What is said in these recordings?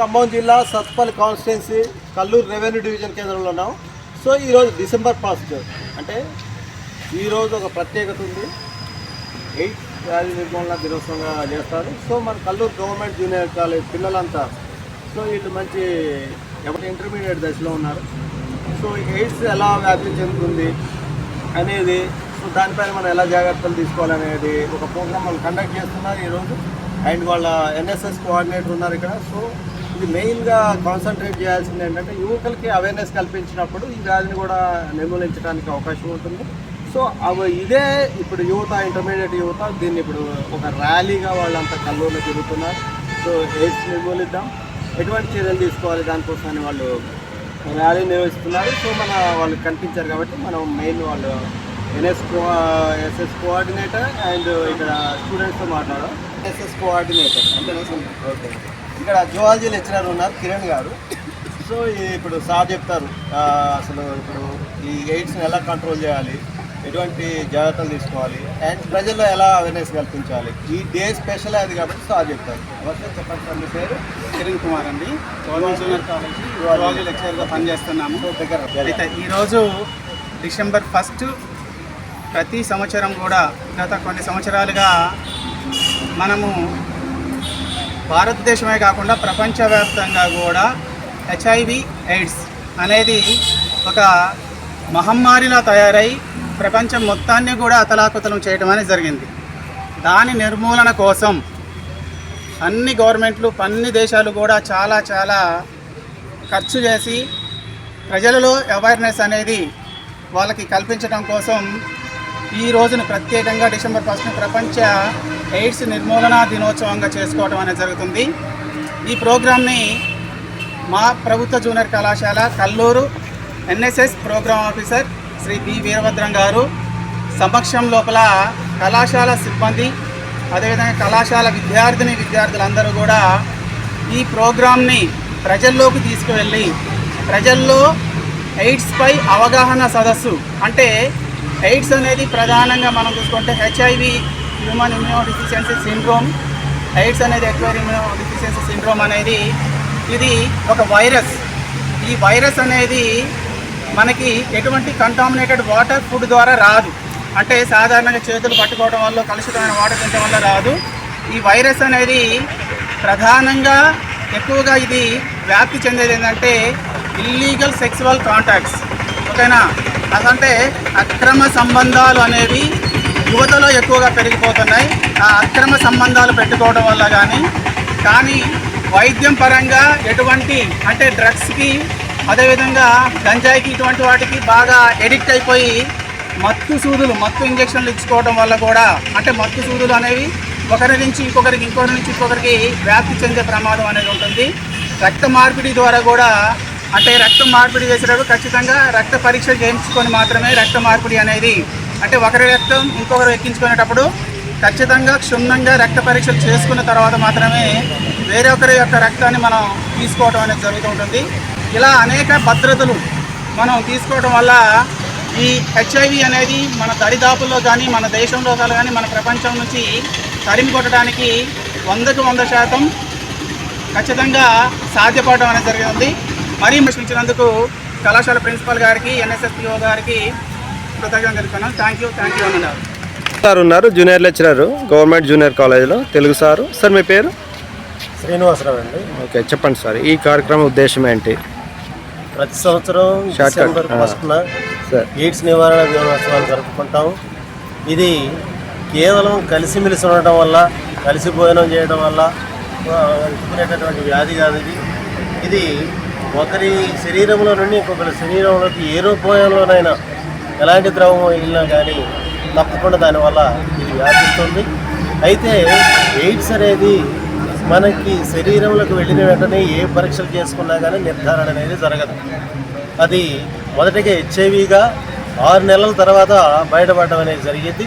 ఖమ్మం జిల్లా Sathupalli constituency Kallur revenue division కేంద్రంలో ఉన్నాం. సో ఈరోజు డిసెంబర్ ఫస్ట్. అంటే ఈరోజు ఒక ప్రత్యేకత ఉంది. ఎయిట్ వ్యాధి నిర్మూలన దినోత్సవంగా చేస్తారు. సో మన కల్లూరు గవర్నమెంట్ జూనియర్ కాలేజ్ పిల్లలంతా సో వీళ్ళు మంచి ఎవరి ఇంటర్మీడియట్ దశలో ఉన్నారు. సో ఎయిడ్స్ ఎలా వ్యాప్తి చెందుతుంది అనేది సో దానిపైన మనం ఎలా జాగ్రత్తలు తీసుకోవాలనేది ఒక ప్రోగ్రామ్ వాళ్ళు కండక్ట్ చేస్తున్నారు ఈరోజు అండ్ వాళ్ళ ఎన్ఎస్ఎస్ కోఆర్డినేటర్ ఉన్నారు ఇక్కడ. సో ఇది మెయిన్గా కాన్సన్ట్రేట్ చేయాల్సింది ఏంటంటే యువకులకి అవేర్నెస్ కల్పించినప్పుడు ఈ వ్యాధిని కూడా నిర్మూలించడానికి అవకాశం ఉంటుంది. సో అవి ఇదే ఇప్పుడు యువత ఇంటర్మీడియట్ యువత దీన్ని ఇప్పుడు ఒక ర్యాలీగా వాళ్ళంతా కల్లూరులో తిరుగుతున్నారు. సో ఎయిడ్స్ నిర్మూలిద్దాం. ఎటువంటి చర్యలు తీసుకోవాలి దానికోసమని వాళ్ళు ర్యాలీ నిర్వహిస్తున్నారు. సో మన వాళ్ళు కనిపించారు కాబట్టి మనం మెయిన్ వాళ్ళు ఎన్ఎస్ ఎస్ఎస్ కోఆర్డినేటర్ అండ్ ఇక్కడ స్టూడెంట్స్తో మాట్లాడాం ఎస్ఎస్ కోఆర్డినేటర్ అంతేనా ఓకే. ఇక్కడ జువాలజీ లెక్చరర్ ఉన్నారు కిరణ్ గారు. సో ఇప్పుడు సార్ చెప్తారు అసలు ఇప్పుడు ఈ ఎయిడ్స్ని ఎలా కంట్రోల్ చేయాలి ఎటువంటి జాగ్రత్తలు తీసుకోవాలి అండ్ ప్రజల్లో ఎలా అవేర్నెస్ కల్పించాలి. ఈ డే స్పెషల్ అది కాబట్టి సార్ చెప్తారు. ఓకే చెప్పండి సార్ మీ పేరు? కిరణ్ కుమార్ అండి. గవర్నమెంట్ జూనియర్ కాలేజీ జువాలజీ లెక్చరర్గా పనిచేస్తున్నాము. దగ్గర అయితే ఈరోజు డిసెంబర్ ఫస్ట్ ప్రతి సంవత్సరం కూడా గత కొన్ని సంవత్సరాలుగా మనము భారతదేశమే కాకుండా ప్రపంచవ్యాప్తంగా కూడా హెచ్ఐవి ఎయిడ్స్ అనేది ఒక మహమ్మారిలా తయారై ప్రపంచం మొత్తాన్ని కూడా అతలాకుతలం చేయడం అనేది జరిగింది. దాని నిర్మూలన కోసం అన్ని గవర్నమెంట్లు అన్ని దేశాలు కూడా చాలా చాలా ఖర్చు చేసి ప్రజలలో అవేర్నెస్ అనేది వాళ్ళకి కల్పించడం కోసం ఈ రోజును ప్రత్యేకంగా డిసెంబర్ ఫస్ట్ ప్రపంచ ఎయిడ్స్ నిర్మూలన దినోత్సవంగా చేసుకోవడం అనేది జరుగుతుంది. ఈ ప్రోగ్రామ్ని మా ప్రభుత్వ జూనియర్ కళాశాల Kallur NSS programme officer Sri B Veerabhadram garu సమక్షం లోపల కళాశాల సిబ్బంది అదేవిధంగా కళాశాల విద్యార్థిని విద్యార్థులందరూ కూడా ఈ ప్రోగ్రామ్ని ప్రజల్లోకి తీసుకువెళ్ళి ప్రజల్లో ఎయిడ్స్పై అవగాహన సదస్సు అంటే ఎయిడ్స్ అనేది ప్రధానంగా మనం చూసుకుంటే HIV human immuno deficiency syndrome AIDS అనేది ఎక్వైర్ ఇమ్యూనో డిఫిషియన్సీ సిండ్రోమ్ అనేది ఇది ఒక వైరస్ ఈ వైరస్ అనేది మనకి ఎటువంటి కంటామినేటెడ్ వాటర్ ఫుడ్ ద్వారా రాదు. అంటే సాధారణంగా చేతులు పట్టుకోవడం వల్ల కలుషితమైన వాటర్ తినడం వల్ల రాదు. ఈ వైరస్ అనేది ప్రధానంగా ఎక్కువగా ఇది వ్యాప్తి చెందేది ఏంటంటే ఇల్లీగల్ సెక్సువల్ కాంటాక్ట్స్ ఓకేనా? అదంటే అక్రమ సంబంధాలు అనేవి యువతలో ఎక్కువగా పెరిగిపోతున్నాయి. ఆ అక్రమ సంబంధాలు పెట్టుకోవడం వల్ల కానీ కానీ వైద్యం పరంగా ఎటువంటి అంటే డ్రగ్స్కి అదేవిధంగా గంజాయికి ఇటువంటి వాటికి బాగా ఎడిక్ట్ అయిపోయి మత్తు సూదులు మత్తు ఇంజక్షన్లు ఇచ్చుకోవడం వల్ల కూడా అంటే మత్తు సూదులు అనేవి ఒకరి నుంచి ఇంకొకరికి ఇంకొకరి నుంచి ఇంకొకరికి వ్యాప్తి చెందే ప్రమాదం అనేది ఉంటుంది. రక్త మార్పిడి ద్వారా కూడా అంటే రక్తం మార్పిడి చేసేటప్పుడు ఖచ్చితంగా రక్త పరీక్ష చేయించుకొని మాత్రమే రక్త మార్పిడి అనేది అంటే ఒకరి రక్తం ఇంకొకరు ఎక్కించుకునేటప్పుడు ఖచ్చితంగా క్షుణ్ణంగా రక్త పరీక్షలు చేసుకున్న తర్వాత మాత్రమే వేరే ఒకరి యొక్క రక్తాన్ని మనం తీసుకోవడం అనేది జరుగుతూ ఉంటుంది. ఇలా అనేక భద్రతలు మనం తీసుకోవడం వల్ల ఈ హెచ్ఐవి అనేది మన దరిదాపుల్లో కానీ మన దేశంలో కానీ మన ప్రపంచం నుంచి తరిమి కొట్టడానికి వందకు వంద శాతం ఖచ్చితంగా సాధ్యపడడం అనేది జరిగింది. మరీ ప్రశ్నించినందుకు కళాశాల ప్రిన్సిపల్ గారికి ఎన్ఎస్ఎస్పిఓ గారికి కృతజ్ఞత తెలుపుతున్నాను థ్యాంక్ యూ థ్యాంక్ యూ అన్నారు సార్ ఉన్నారు జూనియర్ లెక్చరర్ గవర్నమెంట్ జూనియర్ కాలేజ్లో తెలుగు సారు. సార్ మీ పేరు? శ్రీనివాసరావు అండి. ఓకే చెప్పండి సార్ ఈ కార్యక్రమం ఉద్దేశం ఏంటి? ప్రతి సంవత్సరం Shortcut. డిసెంబర్ ఆ. ఫస్ట్న సార్. ఎయిడ్స్ నివారణ దినోత్సవాలు జరుపుకుంటాం. ఇది కేవలం కలిసిమెలిసి ఉండటం వల్ల కలిసి భోజనం చేయడం వల్ల ఆ, అంటుకునేటటువంటి వ్యాధి కాదు ఇది. ఇది ఒకరి శరీరంలో నుండి ఇంకొకరి శరీరంలోకి ఏ రూపంలోనైనా ఎలాంటి ద్రవం వెళ్ళినా కానీ తప్పకుండా దానివల్ల ఇది వ్యాపిస్తుంది. అయితే ఎయిడ్స్ అనేది మనకి శరీరంలోకి వెళ్ళిన వెంటనే ఏ పరీక్షలు చేసుకున్నా కానీ నిర్ధారణ అనేది జరగదు. అది మొదటిగా హెచ్ఐవిగా ఆరు నెలల తర్వాత బయటపడడం అనేది జరిగింది.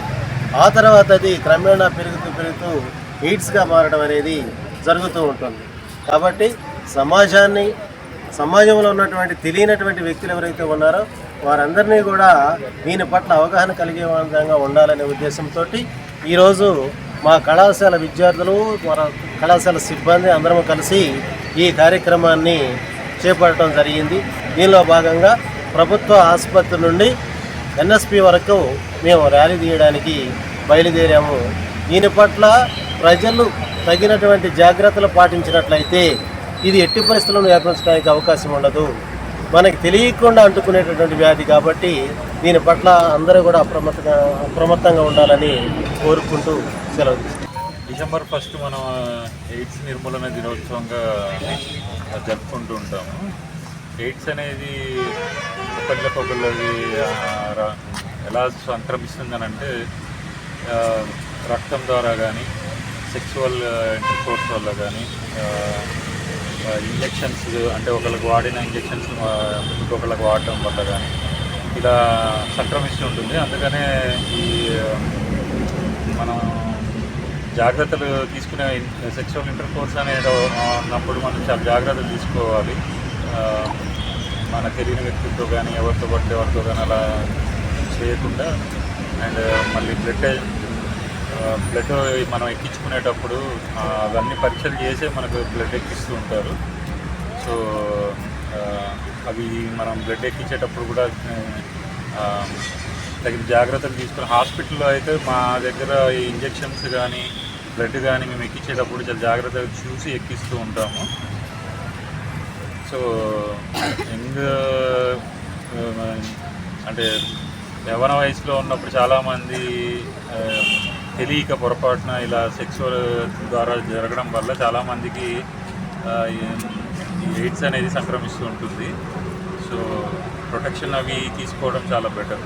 ఆ తర్వాత అది క్రమేణా పెరుగుతూ పెరుగుతూ ఎయిడ్స్గా మారడం అనేది జరుగుతూ ఉంటుంది. కాబట్టి సమాజాన్ని సమాజంలో ఉన్నటువంటి తెలియనటువంటి వ్యక్తులు ఎవరైతే ఉన్నారో వారందరినీ కూడా దీని పట్ల అవగాహన కలిగే విధంగా ఉండాలనే ఉద్దేశంతో ఈరోజు మా కళాశాల విద్యార్థులు మన కళాశాల సిబ్బంది అందరం కలిసి ఈ కార్యక్రమాన్ని చేపట్టడం జరిగింది. దీనిలో భాగంగా ప్రభుత్వ ఆసుపత్రి నుండి ఎన్ఎస్పి వరకు మేము ర్యాలీ తీయడానికి బయలుదేరాము. దీని పట్ల ప్రజలు తగినటువంటి జాగ్రత్తలు పాటించినట్లయితే ఇది ఎట్టి పరిస్థితులను వ్యాపించడానికి అవకాశం ఉండదు. మనకి తెలియకుండా అంటుకునేటటువంటి వ్యాధి కాబట్టి దీని పట్ల అందరూ కూడా అప్రమత్తంగా అప్రమత్తంగా ఉండాలని కోరుకుంటూ సెలవు డిసెంబర్ ఫస్ట్ మనం ఎయిడ్స్ నిర్మూలన దినోత్సవంగా జరుపుకుంటూ ఉంటాము. ఎయిడ్స్ అనేది ఒకళ్ళకొకళ్ళది అది ర- ఎలా సంక్రమిస్తుందని అంటే రక్తం ద్వారా కానీ సెక్సువల్ ఇంటర్కోర్స్ వల్ల కానీ ఇంజెక్షన్స్ అంటే ఒకళ్ళకి వాడిన ఇంజెక్షన్స్ ఇంకొకళ్ళకి వాడటం వల్ల కానీ ఇలా సంక్రమిస్తూ ఉంటుంది. అందుకనే ఈ మనం జాగ్రత్తలు తీసుకునే సెక్షువల్ ఇంటర్ కోర్స్ అనేది ఉన్నప్పుడు మనం చాలా జాగ్రత్తలు తీసుకోవాలి. మన తెలియని వ్యక్తులతో కానీ ఎవరితో పడితే ఎవరితో కానీ అలా చేయకుండా అండ్ మళ్ళీ బ్లడ్ బ్లడ్ మనం ఎక్కించుకునేటప్పుడు అవన్నీ పరీక్షలు చేసే మనకు బ్లడ్ ఎక్కిస్తూ ఉంటారు. సో అవి మనం బ్లడ్ ఎక్కించేటప్పుడు కూడా తగిన జాగ్రత్తలు తీసుకుని హాస్పిటల్లో అయితే మా దగ్గర ఈ ఇంజెక్షన్స్ కానీ బ్లడ్ కానీ మేము ఎక్కించేటప్పుడు చాలా జాగ్రత్తగా చూసి ఎక్కిస్తూ ఉంటాము. సో యంగ్ అంటే యవన వయసులో ఉన్నప్పుడు చాలామంది తెలియక పొరపాటున ఇలా సెక్సువల్ ద్వారా జరగడం వల్ల చాలామందికి ఈ ఎయిడ్స్ అనేది సంక్రమిస్తూ ఉంటుంది. సో ప్రొటెక్షన్ అవి తీసుకోవడం చాలా బెటర్